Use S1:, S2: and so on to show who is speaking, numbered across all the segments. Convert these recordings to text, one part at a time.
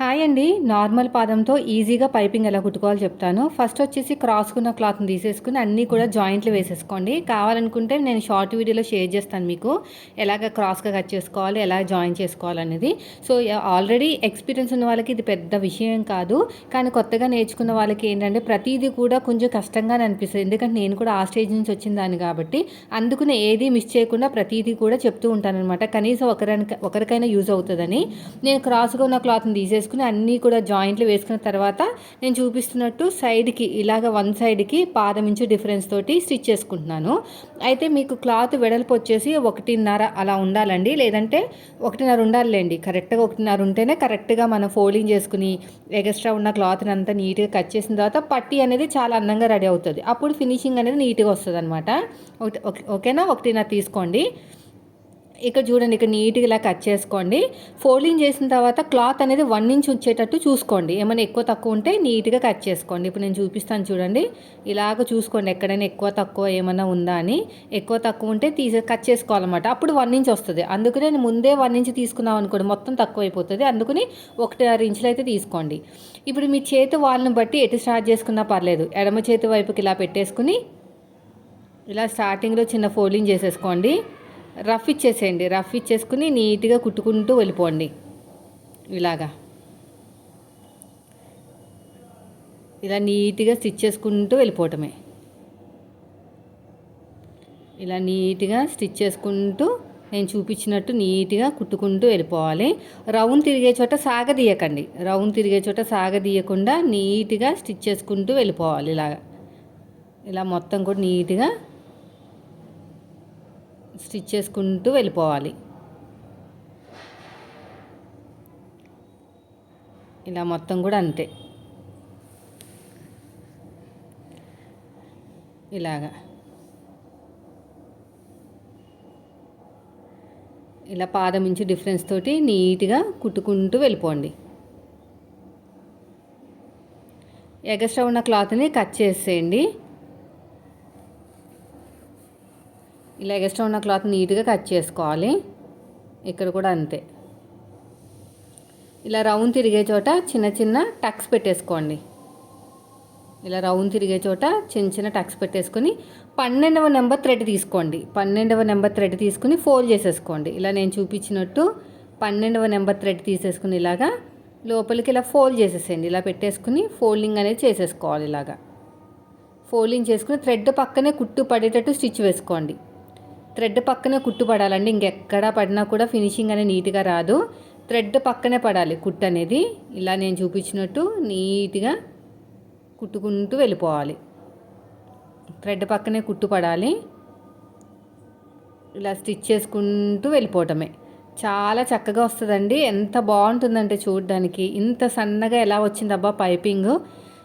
S1: Hi అండి. Normal పాదంతో ఈజీగా piping ఎలా కుట్టుకోవాలో చెప్తాను. ఫస్ట్ వచ్చేసి క్రాస్కున్న క్లాత్ని తీసేసుకుని అన్నీ కూడా జాయింట్లు వేసేసుకోండి. కావాలనుకుంటే నేను షార్ట్ వీడియోలో షేర్ చేస్తాను మీకు. ఎలాగ క్రాస్గా కట్ చేసుకోవాలి ఎలా జాయిన్ చేసుకోవాలనేది సో ఆల్రెడీ ఎక్స్పీరియన్స్ ఉన్న వాళ్ళకి ఇది పెద్ద విషయం కాదు. కానీ కొత్తగా నేర్చుకున్న వాళ్ళకి ఏంటంటే ప్రతిదీ కూడా కొంచెం కష్టంగానే అనిపిస్తుంది. ఎందుకంటే నేను కూడా ఆ స్టేజ్ నుంచి వచ్చిన దాన్ని కాబట్టి అందుకునే ఏది మిస్ చేయకుండా ప్రతిదీ కూడా చెప్తూ ఉంటాను అనమాట కనీసం ఒకరికి ఒకరికైనా యూజ్ అవుతుందని. నేను క్రాస్గా ఉన్న క్లాత్ని వేసుకుని అన్నీ కూడా జాయింట్లు వేసుకున్న తర్వాత నేను చూపిస్తున్నట్టు సైడ్కి ఇలాగ వన్ సైడ్కి పాదం ఇంచు డిఫరెన్స్ తోటి స్టిచ్ చేసుకుంటున్నాను. అయితే మీకు క్లాత్ వెడల్పు వచ్చేసి ఒకటిన్నర అలా ఉండాలండి. లేదంటే ఒకటిన్నర ఉండాలండి కరెక్ట్గా ఒకటిన్నర ఉంటేనే కరెక్ట్గా మనం ఫోల్డింగ్ చేసుకుని ఎక్స్ట్రా ఉన్న క్లాత్ని అంతా నీట్గా కట్ చేసిన తర్వాత పట్టి అనేది చాలా అందంగా రెడీ అవుతుంది. అప్పుడు ఫినిషింగ్ అనేది నీట్గా వస్తుంది అనమాట ఓకేనా? ఒకటిన్నర తీసుకోండి. ఇక్కడ చూడండి ఇక్కడ నీట్గా ఇలా కట్ చేసుకోండి. ఫోల్డింగ్ చేసిన తర్వాత క్లాత్ అనేది వన్ ఇంచ్ వచ్చేటట్టు చూసుకోండి. ఏమైనా ఎక్కువ తక్కువ ఉంటే నీట్గా కట్ చేసుకోండి. ఇప్పుడు నేను చూపిస్తాను చూడండి. ఇలాగ చూసుకోండి ఎక్కడైనా ఎక్కువ తక్కువ ఏమైనా ఉందా అని. ఎక్కువ తక్కువ ఉంటే తీసే కట్ చేసుకోవాలన్నమాట. అప్పుడు వన్ ఇంచ్ వస్తుంది. అందుకు నేను ముందే వన్ ఇంచ్ తీసుకున్నాం అనుకోండి మొత్తం తక్కువ అయిపోతుంది అందుకని ఒకటిన్నర ఇంచులు అయితే తీసుకోండి. ఇప్పుడు మీ చేతి వాళ్ళని బట్టి ఎటు స్టార్ట్ చేసుకున్నా పర్లేదు. ఎడమ చేతి వైపుకి ఇలా పెట్టేసుకుని ఇలా స్టార్టింగ్లో చిన్న ఫోల్డింగ్ చేసేసుకోండి. రఫ్ ఇచ్చేసేయండి రఫ్ ఇచ్చేసుకుని నీట్గా కుట్టుకుంటూ వెళ్ళిపోండి. ఇలాగా. ఇలా నీట్గా స్టిచ్ చేసుకుంటూ వెళ్ళిపోవటమే. ఇలా నీట్గా స్టిచ్ చేసుకుంటూ నేను చూపించినట్టు నీట్గా కుట్టుకుంటూ వెళ్ళిపోవాలి. రౌండ్ తిరిగే చోట సాగదీయకండి. రౌండ్ తిరిగే చోట సాగదీయకుండా నీట్గా స్టిచ్ చేసుకుంటూ వెళ్ళిపోవాలి. ఇలాగా. ఇలా మొత్తం కూడా నీట్గా స్టిచ్ చేసుకుంటూ వెళ్ళిపోవాలి. ఇలా మొత్తం కూడా అంతే. ఇలాగా. ఇలా పాదం నుంచి డిఫరెన్స్ తోటి నీట్గా కుట్టుకుంటూ వెళ్ళిపోండి. ఎగస్ట్రా ఉన్న క్లాత్ని కట్ చేసేయండి. ఇలా ఎక్స్ట్రా ఉన్న క్లాత్ నీట్గా కట్ చేసుకోవాలి. ఇక్కడ కూడా అంతే. ఇలా రౌండ్ తిరిగే చోట చిన్న చిన్న టక్స్ పెట్టేసుకోండి. ఇలా రౌండ్ తిరిగే చోట చిన్న చిన్న టక్స్ పెట్టేసుకొని పన్నెండవ నెంబర్ థ్రెడ్ తీసుకోండి. పన్నెండవ నెంబర్ థ్రెడ్ తీసుకుని ఫోల్డ్ చేసేసుకోండి. ఇలా నేను చూపించినట్టు పన్నెండవ నెంబర్ థ్రెడ్ తీసేసుకుని ఇలాగా లోపలికి ఇలా ఫోల్డ్ చేసేసేయండి. ఇలా పెట్టేసుకుని ఫోల్డింగ్ అనేది చేసేసుకోవాలి ఇలాగా. ఫోల్డింగ్ చేసుకుని థ్రెడ్ పక్కనే కుట్టు పడేటట్టు స్టిచ్ వేసుకోండి. థ్రెడ్ పక్కనే కుట్టు పడాలండి ఇంకెక్కడా పడినా కూడా ఫినిషింగ్ అనేది నీట్గా రాదు. థ్రెడ్ పక్కనే పడాలి కుట్టు అనేది. ఇలా నేను చూపించినట్టు నీట్గా కుట్టుకుంటూ వెళ్ళిపోవాలి. థ్రెడ్ పక్కనే కుట్టు పడాలి. ఇలా స్టిచ్ చేసుకుంటూ వెళ్ళిపోవటమే. చాలా చక్కగా వస్తుందండి. ఎంత బాగుంటుందంటే చూడడానికి. ఇంత సన్నగా ఎలా వచ్చిందబ్బా పైపింగ్.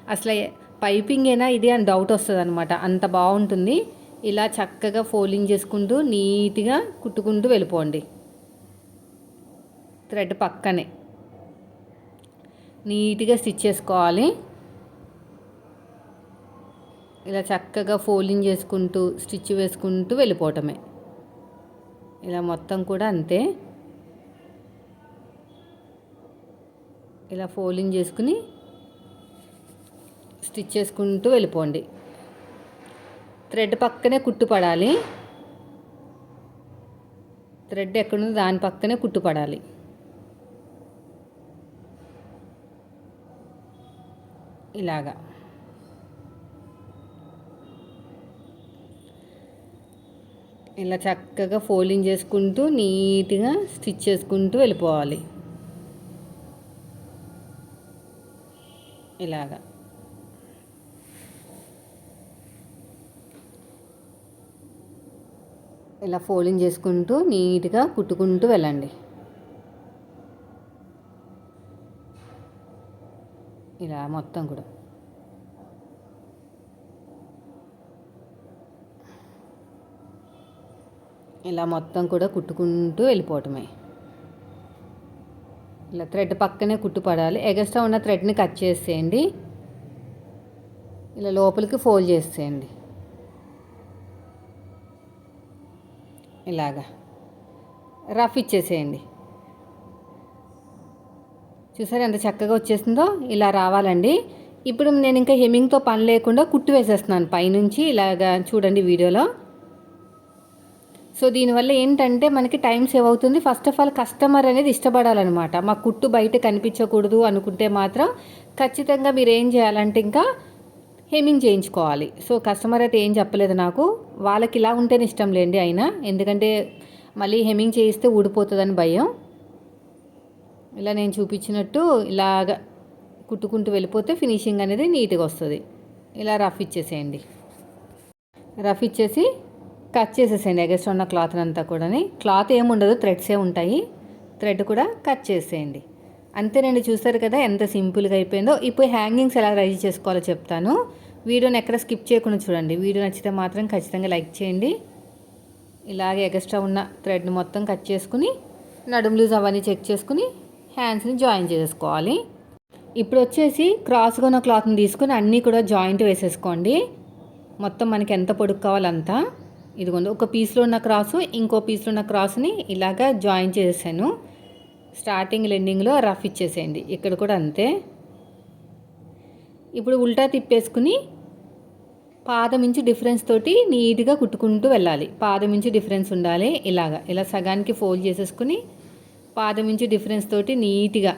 S1: అసలు పైపింగ్ అయినా ఇది అని డౌట్ వస్తుంది అనమాట అంత బాగుంటుంది. ఇలా చక్కగా ఫోల్డింగ్ చేసుకుంటూ నీట్గా కుట్టుకుంటూ వెళ్ళిపోండి. థ్రెడ్ పక్కనే. నీట్గా స్టిచ్ చేసుకోవాలి. ఇలా చక్కగా ఫోల్డింగ్ చేసుకుంటూ స్టిచ్ వేసుకుంటూ వెళ్ళిపోవటమే. ఇలా మొత్తం కూడా అంతే. ఇలా ఫోల్డింగ్ చేసుకుని స్టిచ్ చేసుకుంటూ వెళ్ళిపోండి. థ్రెడ్ పక్కనే కుట్టు పడాలి థ్రెడ్ ఎక్కడుందో దాని పక్కనే కుట్టు పడాలి ఇలాగా. ఇలా చక్కగా ఫోల్డింగ్ చేసుకుంటూ నీట్గా స్టిచ్ చేసుకుంటూ వెళ్ళిపోవాలి. ఇలాగా. ఇలా ఫోల్డింగ్ చేసుకుంటూ నీట్గా కుట్టుకుంటూ వెళ్ళండి. ఇలా మొత్తం కూడా. ఇలా మొత్తం కూడా కుట్టుకుంటూ వెళ్ళిపోవటమే. ఇలా థ్రెడ్ పక్కనే కుట్టు పడాలి ఎగస్ట్రా ఉన్న థ్రెడ్ని కట్ చేసేయండి. ఇలా లోపలికి ఫోల్డ్ చేసేయండి. ఇలాగా. రఫ్ ఇచ్చేసేయండి. చూసారు ఎంత చక్కగా వచ్చేసిందో? ఇలా రావాలండి. ఇప్పుడు నేను ఇంకా హెమ్మింగ్తో పని లేకుండా కుట్టు వేసేస్తున్నాను పైనుంచి. ఇలాగా చూడండి వీడియోలో. సో దీనివల్ల ఏంటంటే మనకి టైం సేవ్ అవుతుంది. ఫస్ట్ ఆఫ్ ఆల్ కస్టమర్ అనేది ఇష్టపడాలన్నమాట. మా కుట్టు బయట కనిపించకూడదు అనుకుంటే మాత్రం ఖచ్చితంగా మీరు ఏం చేయాలంటే ఇంకా హెమింగ్ చేయించుకోవాలి. సో కస్టమర్ అయితే ఏం చెప్పలేదు నాకు. వాళ్ళకి ఇలా ఉంటేనే ఇష్టం లేండి అయినా. ఎందుకంటే మళ్ళీ హెమింగ్ చేయిస్తే ఊడిపోతుందని భయం. ఇలా నేను చూపించినట్టు ఇలాగ కుట్టుకుంటూ వెళ్ళిపోతే ఫినిషింగ్ అనేది నీట్గా వస్తుంది. ఇలా రఫ్ ఇచ్చేసేయండి. రఫ్ ఇచ్చేసి కట్ చేసేసేయండి. ఎగస్ట్ ఉన్న క్లాత్ అంతా కూడాని. క్లాత్ ఏముండదు థ్రెడ్సే ఉంటాయి. థ్రెడ్ కూడా కట్ చేసేయండి. అంతేనండి. చూస్తారు కదా ఎంత సింపుల్గా అయిపోయిందో. ఇప్పుడు హ్యాంగింగ్స్ ఎలా రెడీ చేసుకోవాలో చెప్తాను. వీడియోని ఎక్కడ స్కిప్ చేయకుండా చూడండి. వీడియో నచ్చితే మాత్రం ఖచ్చితంగా లైక్ చేయండి. ఇలాగే ఎగస్ట్రా ఉన్న థ్రెడ్ని మొత్తం కట్ చేసుకుని నడుము లూజ్ అవన్నీ చెక్ చేసుకుని హ్యాండ్స్ని జాయిన్ చేసుకోవాలి. ఇప్పుడు వచ్చేసి క్రాస్గా ఉన్న క్లాత్ని తీసుకుని అన్నీ కూడా జాయింట్ వేసేసుకోండి. మొత్తం మనకి ఎంత పొడుగు కావాలంతా ఇదిగోండి ఒక పీస్లో ఉన్న క్రాసు ఇంకో పీస్లో ఉన్న క్రాస్ని ఇలాగా జాయిన్ చేసాను స్టార్టింగ్ లెండింగ్లో రఫ్ ఇచ్చేసేయండి. ఇక్కడ కూడా అంతే. ఇప్పుడు ఉల్టా తిప్పేసుకుని పాదమించు డిఫరెన్స్ తోటి నీట్గా కుట్టుకుంటూ వెళ్ళాలి. పాదమించు డిఫరెన్స్ ఉండాలి ఇలాగా. ఇలా సగానికి ఫోల్డ్ చేసేసుకుని పాదమించు డిఫరెన్స్ తోటి నీట్గా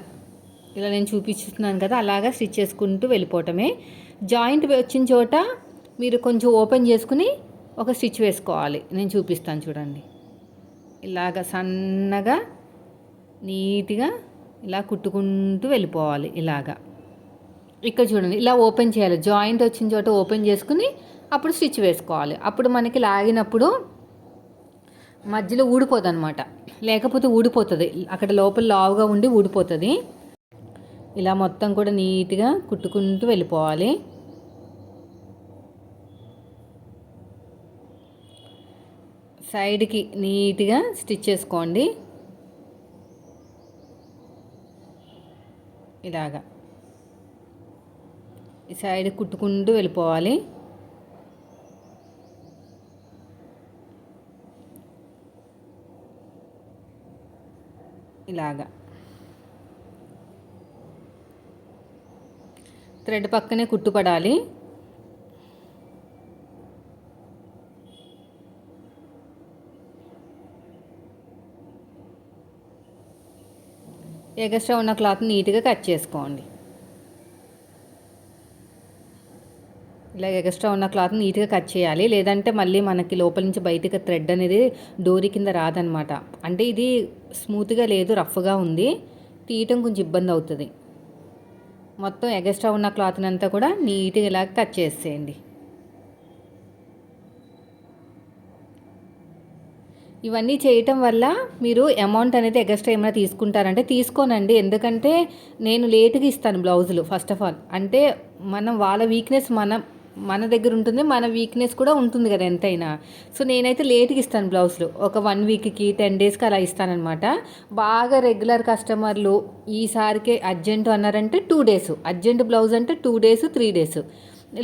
S1: ఇలా నేను చూపిస్తున్నాను కదా అలాగా స్టిచ్ చేసుకుంటూ వెళ్ళిపోవటమే. జాయింట్ వచ్చిన చోట మీరు కొంచెం ఓపెన్ చేసుకుని ఒక స్టిచ్ వేసుకోవాలి. నేను చూపిస్తాను చూడండి. ఇలాగ సన్నగా నీట్గా ఇలా కుట్టుకుంటూ వెళ్ళిపోవాలి ఇలాగా. ఇక్కడ చూడండి ఇలా ఓపెన్ చేయాలి. జాయింట్ వచ్చిన చోట ఓపెన్ చేసుకుని అప్పుడు స్టిచ్ వేసుకోవాలి. అప్పుడు మనకి లాగినప్పుడు మధ్యలో ఊడిపోదు అనమాట లేకపోతే ఊడిపోతుంది. అక్కడ లోపల లావుగా ఉండి ఊడిపోతుంది. ఇలా మొత్తం కూడా నీట్గా కుట్టుకుంటూ వెళ్ళిపోవాలి. సైడ్కి నీట్గా స్టిచ్ చేసుకోండి. ఇలాగా. ఈ సైడ్ కుట్టుకుంటూ వెళ్ళిపోవాలి. ఇలాగా. థ్రెడ్ పక్కనే కుట్టుపడాలి. ఎగస్ట్రా ఉన్న క్లాత్ నీట్గా కట్ చేసుకోండి. ఇలా ఎగస్ట్రా ఉన్న క్లాత్ నీట్గా కట్ చేయాలి. లేదంటే మళ్ళీ మనకి లోపల నుంచి బయటకి థ్రెడ్ అనేది డోరీ కింద రాదనమాట. అంటే ఇది స్మూత్గా లేదు రఫ్గా ఉంది. తీయటం కొంచెం ఇబ్బంది అవుతుంది. మొత్తం ఎగస్ట్రా ఉన్న క్లాత్ని అంతా కూడా నీట్గా ఇలా కట్ చేసేయండి. ఇవన్నీ చేయటం వల్ల మీరు అమౌంట్ అనేది ఎగస్ట్రా ఏమైనా తీసుకుంటారంటే తీసుకోనండి. ఎందుకంటే నేను లేటుగా ఇస్తాను బ్లౌజులు ఫస్ట్ ఆఫ్ ఆల్ అంటే మనం వాళ్ళ వీక్నెస్ మనం మన దగ్గర ఉంటుంది మన వీక్నెస్ కూడా ఉంటుంది కదా ఎంతైనా. సో నేనైతే లేట్గా ఇస్తాను బ్లౌజులు. ఒక వన్ వీక్కి టెన్ డేస్కి అలా ఇస్తానమాట బాగా రెగ్యులర్ కస్టమర్లు ఈసారికి అర్జెంటు అన్నారంటే టూ డేస్ అర్జెంట్ బ్లౌజ్ అంటే టూ డేస్ త్రీ డేస్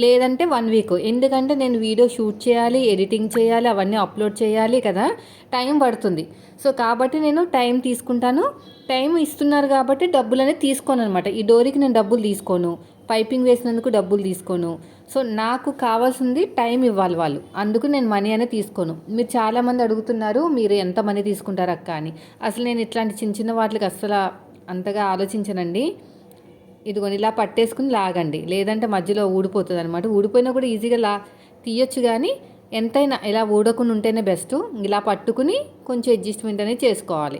S1: లేదంటే వన్ వీక్ ఎందుకంటే నేను వీడియో షూట్ చేయాలి ఎడిటింగ్ చేయాలి అవన్నీ అప్లోడ్ చేయాలి కదా. టైం పడుతుంది. సో కాబట్టి నేను టైం తీసుకుంటాను. టైం ఇస్తున్నారు కాబట్టి డబ్బులు అనేది తీసుకోను అనమాట ఈ డోరీకి నేను డబ్బులు తీసుకోను. పైపింగ్ వేసినందుకు డబ్బులు తీసుకోను. సో నాకు కావాల్సింది టైం ఇవ్వాలి వాళ్ళు. అందుకు నేను మనీ అనేది తీసుకోను. మీరు చాలామంది అడుగుతున్నారు మీరు ఎంత మనీ తీసుకుంటారు అక్క? అని. అసలు నేను ఇట్లాంటి చిన్న చిన్న వాటికి అస్సలు అంతగా ఆలోచించనండి. ఇదిగోని ఇలా పట్టేసుకుని లాగండి. లేదంటే మధ్యలో ఊడిపోతుంది అనమాట ఊడిపోయినా కూడా ఈజీగా లా తీయొచ్చు కానీ ఎంతైనా ఇలా ఊడకుండా ఉంటేనే బెస్ట్. ఇలా పట్టుకుని కొంచెం అడ్జస్ట్మెంట్ అనేది చేసుకోవాలి.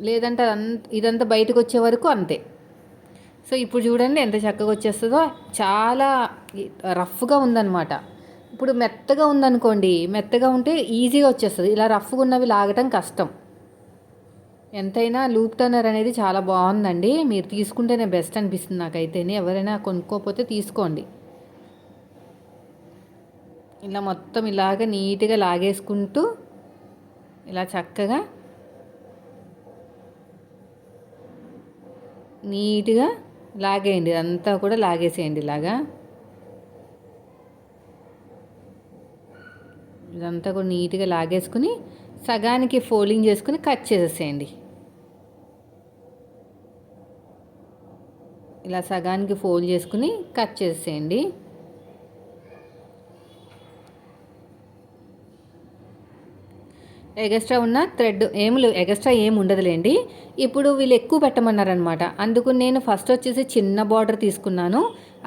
S1: లేదంటే ఇదంతా బయటకు వచ్చే వరకు అంతే. సో ఇప్పుడు చూడండి ఎంత చక్కగా వచ్చేస్తుందో. చాలా రఫ్గా ఉందన్నమాట. ఇప్పుడు మెత్తగా ఉందనుకోండి మెత్తగా ఉంటే ఈజీగా వచ్చేస్తుంది. ఇలా రఫ్గా ఉన్నవి లాగటం కష్టం. ఎంతైనా లూప్ టర్నర్ అనేది చాలా బాగుందండి. మీరు తీసుకుంటేనే బెస్ట్ అనిపిస్తుంది నాకైతేనే. ఎవరైనా కొనుక్కోకపోతే తీసుకోండి. ఇలా మొత్తం ఇలాగ నీట్గా లాగేసుకుంటూ ఇలా చక్కగా నీట్గా లాగేయండి అంతా కూడా లాగేసేయండి ఇలాగా. ఇదంతా కూడా నీట్గా లాగేసుకుని సగానికి ఫోల్డింగ్ చేసుకుని కట్ చేసేసేయండి. ఇలా సగానికి ఫోల్డ్ చేసుకుని కట్ చేసేయండి ఎగస్ట్రా ఉన్న థ్రెడ్ ఏములు ఎగస్ట్రా ఏమి ఉండదులేండి. ఇప్పుడు వీళ్ళు ఎక్కువ పెట్టమన్నారనమాట. అందుకు నేను ఫస్ట్ వచ్చేసి చిన్న బార్డర్ తీసుకున్నాను.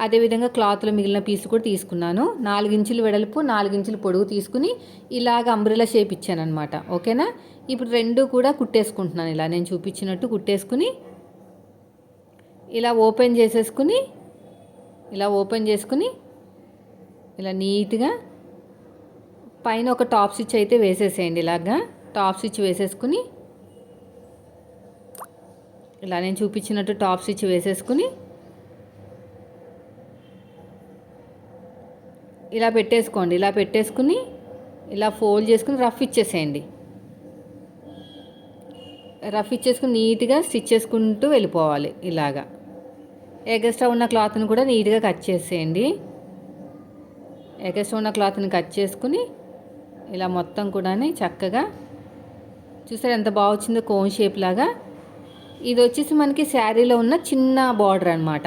S1: అదేవిధంగా క్లాత్లో మిగిలిన పీస్ కూడా తీసుకున్నాను. నాలుగించులు వెడల్పు నాలుగించులు పొడుగు తీసుకుని ఇలాగ అంబ్రెలా షేప్ ఇచ్చానమాట ఓకేనా? ఇప్పుడు రెండు కూడా కుట్టేసుకుంటున్నాను ఇలా. నేను చూపించినట్టు కుట్టేసుకుని ఇలా ఓపెన్ చేసేసుకుని ఇలా ఓపెన్ చేసుకుని ఇలా నీట్గా పైన ఒక టాప్ స్టిచ్ అయితే వేసేసేయండి ఇలాగా. టాప్ స్టిచ్ వేసేసుకుని ఇలా నేను చూపించినట్టు టాప్ స్టిచ్ వేసేసుకుని ఇలా పెట్టేసుకోండి. ఇలా పెట్టేసుకుని ఇలా ఫోల్డ్ చేసుకుని రఫ్ ఇచ్చేసేయండి. రఫ్ ఇచ్చేసుకుని నీట్గా స్టిచ్ చేసుకుంటూ వెళ్ళిపోవాలి ఇలాగా. ఎగస్ట్రా ఉన్న క్లాత్ని కూడా నీట్గా కట్ చేసేయండి. ఎగస్ట్రా ఉన్న క్లాత్ని కట్ చేసుకుని ఇలా మొత్తం కూడా చక్కగా చూసారు ఎంత బాగా వచ్చిందో కోన్ షేప్ లాగా. ఇది వచ్చేసి మనకి శారీలో ఉన్న చిన్న బార్డర్ అనమాట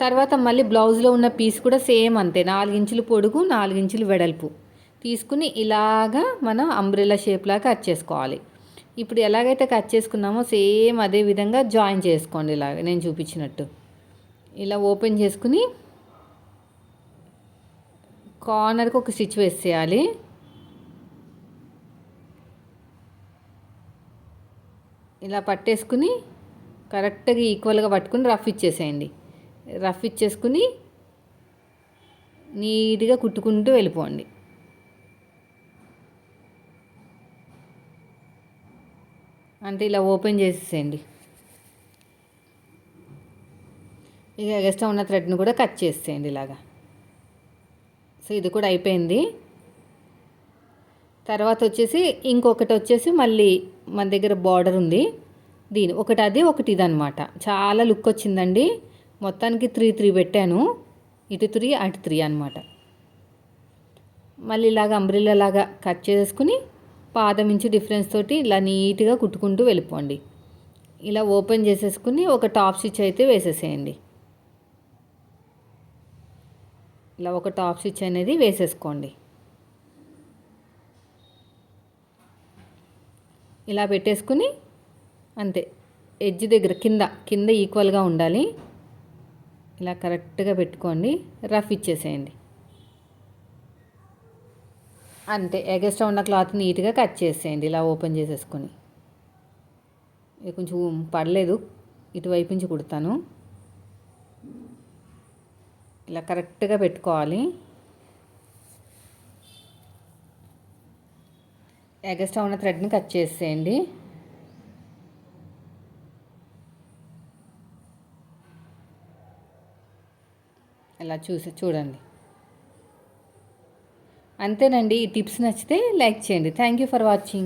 S1: తర్వాత మళ్ళీ బ్లౌజ్లో ఉన్న పీస్ కూడా సేమ్ అంతే. నాలుగించులు పొడుగు నాలుగించులు వెడల్పు. తీసుకుని ఇలాగా మనం అంబ్రెలా షేప్లాగా కట్ చేసుకోవాలి. ఇప్పుడు ఎలాగైతే కట్ చేసుకున్నామో సేమ్ అదే విధంగా జాయిన్ చేసుకోండి ఇలాగ. నేను చూపించినట్టు. ఇలా ఓపెన్ చేసుకుని కార్నర్కి ఒక స్టిచ్ వేసేయాలి. ఇలా పట్టేసుకుని కరెక్ట్గా ఈక్వల్గా పట్టుకుని రఫ్ ఇచ్చేసేయండి. రఫ్ ఇచ్చేసుకుని నీట్గా కుట్టుకుంటూ వెళ్ళిపోండి. అంటే ఇలా ఓపెన్ చేసేసేయండి. ఇక ఎగస్ట్రా ఉన్న థ్రెడ్ని కూడా కట్ చేసేయండి ఇలాగా. సో ఇది కూడా అయిపోయింది. తర్వాత వచ్చేసి ఇంకొకటి వచ్చేసి మళ్ళీ మన దగ్గర బార్డర్ ఉంది. దీని ఒకటి అది ఒకటి ఇది అనమాట చాలా లుక్ వచ్చిందండి. మొత్తానికి త్రీ త్రీ పెట్టాను. ఇటు త్రీ అటు త్రీ అనమాట మళ్ళీ ఇలాగ అంబ్రిల్లా లాగా కట్ చేసుకుని పాదం ఇంచు డిఫరెన్స్ తోటి ఇలా నీట్గా కుట్టుకుంటూ వెళ్ళిపోండి. ఇలా ఓపెన్ చేసేసుకుని ఒక టాప్ స్టిచ్ అయితే వేసేసేయండి. ఇలా ఒక టాప్ స్టిచ్ అనేది వేసేసుకోండి. ఇలా పెట్టేసుకుని అంతే. ఎడ్జ్ దగ్గర కింద కింద ఈక్వల్గా ఉండాలి. ఇలా కరెక్ట్గా పెట్టుకోండి. రఫ్ ఇచ్చేసేయండి. అంతే. ఎగస్ట్రా ఉన్న క్లాత్ నీట్గా కట్ చేసేయండి. ఇలా ఓపెన్ చేసేసుకొని. ఇది కొంచెం పడలేదు. ఇటువైపు నుంచి కుడతాను. ఇలా కరెక్ట్గా పెట్టుకోవాలి. ఎగస్ట్రా ఉన్న థ్రెడ్ని కట్ చేసేయండి. ఇలా చూసి చూడండి. అంతేనండి. ఈ టిప్స్ నచ్చితే లైక్ చేయండి. Thank you for watching.